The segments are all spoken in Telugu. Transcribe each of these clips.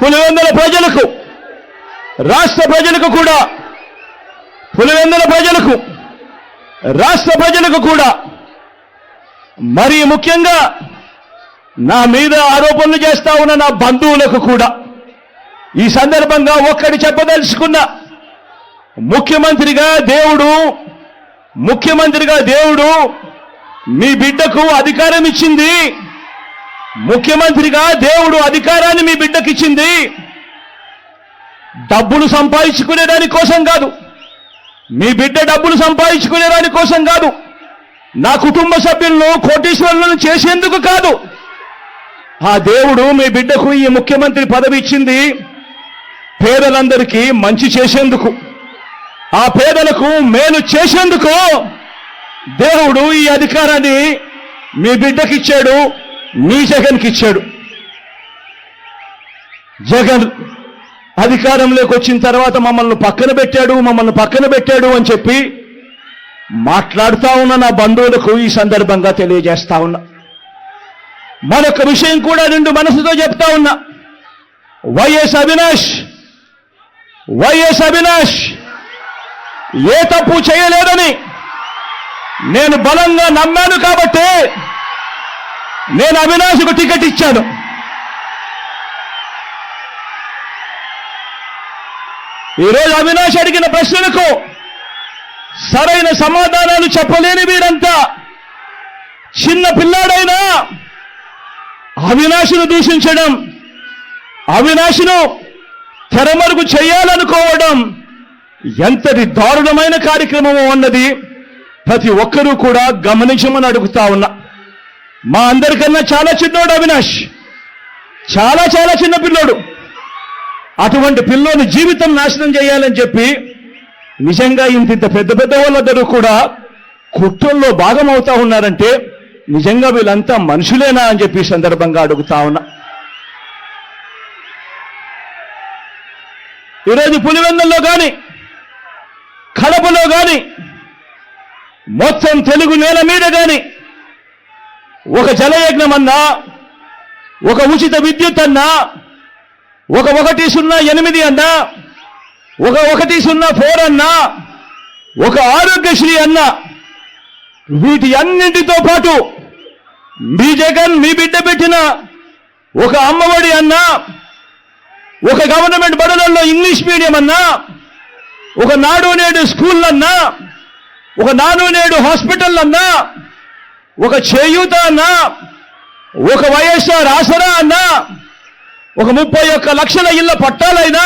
పులివెందుల ప్రజలకు రాష్ట్ర ప్రజలకు కూడా పులివెందుల ప్రజలకు రాష్ట్ర ప్రజలకు కూడా మరి ముఖ్యంగా నా మీద ఆరోపణలు చేస్తా ఉన్న నా బంధువులకు కూడా ఈ సందర్భంగా ఒక్కటి చెప్పదలుచుకున్న ముఖ్యమంత్రిగా దేవుడు ముఖ్యమంత్రిగా దేవుడు మీ బిడ్డకు అధికారం ఇచ్చింది. ముఖ్యమంత్రిగా దేవుడు అధికారాన్ని మీ బిడ్డకిచ్చింది. డబ్బులు సంపాదించుకునే దాని కోసం కాదు. మీ బిడ్డ డబ్బులు సంపాదించుకునే దాని కోసం కాదు. నా కుటుంబ సభ్యులను కోటీశ్వరులను చేసేందుకు కాదు. ఆ దేవుడు మీ బిడ్డకు ఈ ముఖ్యమంత్రి పదవి ఇచ్చింది పేదలందరికీ మంచి చేసేందుకు. ఆ పేదలకు మేలు చేసేందుకు దేవుడు ఈ అధికారాన్ని మీ బిడ్డకిచ్చాడు. మీ జగన్కి ఇచ్చాడు. జగన్ అధికారంలోకి వచ్చిన తర్వాత మమ్మల్ని పక్కన పెట్టాడు మమ్మల్ని పక్కన పెట్టాడు అని చెప్పి మాట్లాడుతా ఉన్న నా బంధువులకు ఈ సందర్భంగా తెలియజేస్తా ఉన్నా. మరొక విషయం కూడా రెండు మనసుతో చెప్తా ఉన్నా. వైఎస్ అవినాష్ వైఎస్ అవినాష్ ఏ తప్పు చేయలేదని నేను బలంగా నమ్మాను కాబట్టి నేను అవినాష్కు టికెట్ ఇచ్చాను. ఈరోజు అవినాష్ అడిగిన ప్రశ్నలకు సరైన సమాధానాలు చెప్పలేని వీరంతా చిన్న పిల్లాడైనా అవినాశును దూషించడం అవినాశును తెరమరుగు చేయాలనుకోవడం ఎంతటి దారుణమైన కార్యక్రమం అన్నది ప్రతి ఒక్కరూ కూడా గమనించమని అడుగుతా ఉన్నా. మా అందరికన్నా చాలా చిన్నోడు అవినాష్. చాలా చాలా చిన్న పిల్లోడు. అటువంటి పిల్లోని జీవితం నాశనం చేయాలని చెప్పి నిజంగా ఇంత ఇంత పెద్ద పెద్ద వాళ్ళందరూ కూడా కుట్రల్లో భాగం అవుతా ఉన్నారంటే నిజంగా వీళ్ళంతా మనుషులేనా అని చెప్పి సందర్భంగా అడుగుతా ఉన్నా. ఈరోజు పులివెందుల్లో కానీ కడపలో కానీ మొత్తం తెలుగు నేల మీద కానీ ఒక జలయజ్ఞం అన్నా ఒక ఉచిత విద్యుత్ అన్నా ఒక ఒకటి సున్నా ఎనిమిది అన్నా ఒక ఒకటి సున్నా ఫోర్ అన్నా ఒక ఆరోగ్యశ్రీ అన్నా వీటి అన్నింటితో పాటు మీ జగన్ మీ బిడ్డ పెట్టిన ఒక అమ్మఒడి అన్నా ఒక గవర్నమెంట్ బడులలో ఇంగ్లీష్ మీడియం అన్నా ఒక నాడు నేడు స్కూళ్ళన్నా ఒక నాడు నేడు హాస్పిటల్ అన్నా ఒక చేయూత అన్నా ఒక వైఎస్ఆర్ ఆసరా అన్నా ఒక ముప్పై ఒక్క లక్షల ఇళ్ళ పట్టాలైనా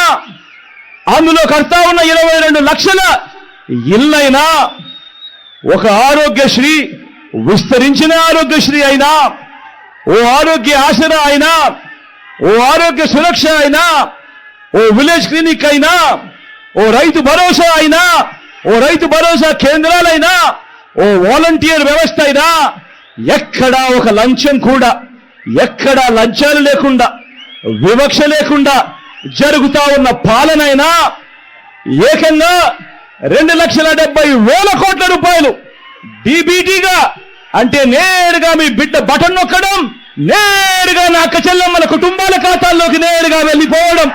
అందులో కడతా ఉన్న ఇరవై రెండు లక్షల ఇల్లైనా ఒక ఆరోగ్యశ్రీ విస్తరించిన ఆరోగ్యశ్రీ అయినా ఓ ఆరోగ్య ఆసరా అయినా ఓ ఆరోగ్య సురక్ష అయినా ఓ విలేజ్ క్లినిక్ అయినా ఓ రైతు భరోసా అయినా ఓ రైతు భరోసా కేంద్రాలైనా ఓ వాలంటీర్ వ్యవస్థ అయినా ఎక్కడా ఒక లంచం కూడా ఎక్కడా లంచాలు లేకుండా వివక్ష లేకుండా జరుగుతా ఉన్న పాలనైనా ఏకంగా రెండు లక్షల డెబ్బై వేల కోట్ల రూపాయలు డీబీటీగా అంటే నేరుగా మీ బిడ్డ బటన్ నొక్కడం నేరుగా నా అక్క చెల్లెమ్మల కుటుంబాల ఖాతాల్లోకి నేరుగా వెళ్ళిపోవడం.